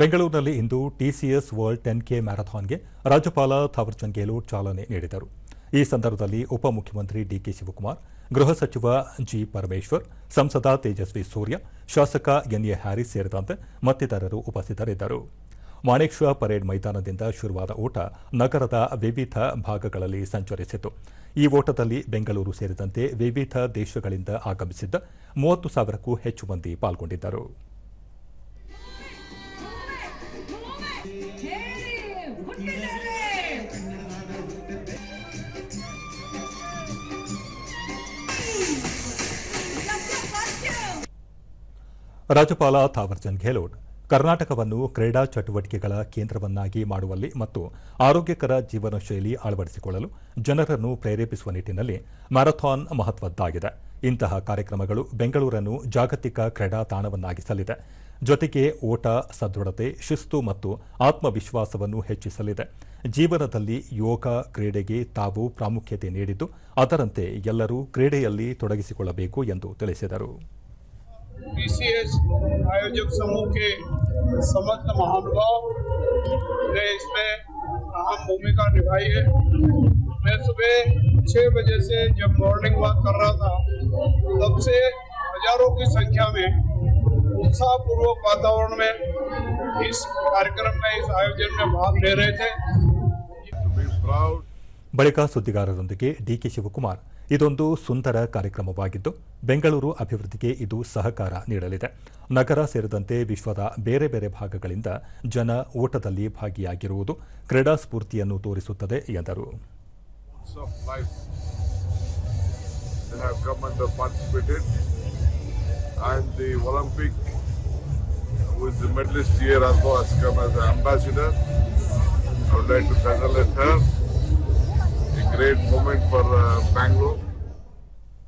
ಬೆಂಗಳೂರಿನಲ್ಲಿ ಇಂದು TCS world ten K ಮ್ಯಾರಥಾನ್ಗೆ ರಾಜ್ಯಪಾಲ ಥಾವರ್ಚಂದ್ ಗೆಹ್ಲೋಟ್ ಚಾಲನೆ ನೀಡಿದರು. ಈ ಸಂದರ್ಭದಲ್ಲಿ ಉಪಮುಖ್ಯಮಂತ್ರಿ ಡಿಕೆ ಶಿವಕುಮಾರ್, ಗೃಹ ಸಚಿವ ಜಿ ಪರಮೇಶ್ವರ್, ಸಂಸದ ತೇಜಸ್ವಿ ಸೂರ್ಯ, ಶಾಸಕ ಎನ್ಎ ಹ್ಯಾರಿಸ್ ಸೇರಿದಂತೆ ಮತ್ತಿತರರು ಉಪಸ್ಥಿತರಿದ್ದರು. ಮಾಣೆಕ್ ಪರೇಡ್ ಮೈದಾನದಿಂದ ಶುರುವಾದ ಓಟ ನಗರದ ವಿವಿಧ ಭಾಗಗಳಲ್ಲಿ ಸಂಚರಿಸಿತು. ಈ ಓಟದಲ್ಲಿ ಬೆಂಗಳೂರು ಸೇರಿದಂತೆ ವಿವಿಧ ದೇಶಗಳಿಂದ ಆಗಮಿಸಿದ್ದ ಮೂವತ್ತು ಸಾವಿರಕ್ಕೂ ಹೆಚ್ಚು ಮಂದಿ ಪಾಲ್ಗೊಂಡಿದ್ದರು. ರಾಜ್ಯಪಾಲ ಥಾವರ್ಚಂದ್ ಗೆಹ್ಲೋಟ್ ಕರ್ನಾಟಕವನ್ನು ಕ್ರೀಡಾ ಚಟುವಟಿಕೆಗಳ ಕೇಂದ್ರವನ್ನಾಗಿ ಮಾಡುವಲ್ಲಿ ಮತ್ತು ಆರೋಗ್ಯಕರ ಜೀವನ ಶೈಲಿ ಅಳವಡಿಸಿಕೊಳ್ಳಲು ಜನರನ್ನು ಪ್ರೇರೇಪಿಸುವ ನಿಟ್ಟಿನಲ್ಲಿ ಮ್ಯಾರಥಾನ್ ಮಹತ್ವದ್ದಾಗಿದೆ. ಇಂತಹ ಕಾರ್ಯಕ್ರಮಗಳು ಬೆಂಗಳೂರನ್ನು ಜಾಗತಿಕ ಕ್ರೀಡಾ ತಾಣವನ್ನಾಗಿಸಲಿದೆ ಜೊತೆಗೆ ಓಟ ಸದೃಢತೆ ಶಿಸ್ತು ಮತ್ತು ಆತ್ಮವಿಶ್ವಾಸವನ್ನು ಹೆಚ್ಚಿಸಲಿದೆ ಜೀವನದಲ್ಲಿ ಯೋಗ ಕ್ರೀಡೆಗೆ ತಾವು ಪ್ರಾಮುಖ್ಯತೆ ನೀಡಿದ್ದು ಅದರಂತೆ ಎಲ್ಲರೂ ಕ್ರೀಡೆಯಲ್ಲಿ ತೊಡಗಿಸಿಕೊಳ್ಳಬೇಕು ಎಂದು ತಿಳಿಸಿದರು पीसीएस आयोजक समूह के समस्त महानुभाव ने इसमें अहम भूमिका निभाई है मैं सुबह छह बजे से जब मॉर्निंग वॉक कर रहा था तब से हजारों की संख्या में उत्साहपूर्वक वातावरण में इस कार्यक्रम में इस आयोजन में भाग ले रहे थे to be proud ಬಳಿಕ ಸುದ್ದಿಗಾರರೊಂದಿಗೆ ಡಿಕೆ ಶಿವಕುಮಾರ್ ಇದೊಂದು ಸುಂದರ ಕಾರ್ಯಕ್ರಮವಾಗಿದ್ದು ಬೆಂಗಳೂರು ಅಭಿವೃದ್ಧಿಗೆ ಇದು ಸಹಕಾರ ನೀಡಲಿದೆ ನಗರ ಸೇರಿದಂತೆ ವಿಶ್ವದ ಬೇರೆ ಬೇರೆ ಭಾಗಗಳಿಂದ ಜನ ಓಟದಲ್ಲಿ ಭಾಗಿಯಾಗಿರುವುದು ಕ್ರೀಡಾ ಸ್ಫೂರ್ತಿಯನ್ನು ತೋರಿಸುತ್ತದೆ ಎಂದರು of life that have come and participated and the Olympic who is the medalist here also has come as an ambassador. I would like to congratulate her. A great moment for uh, Bangalore.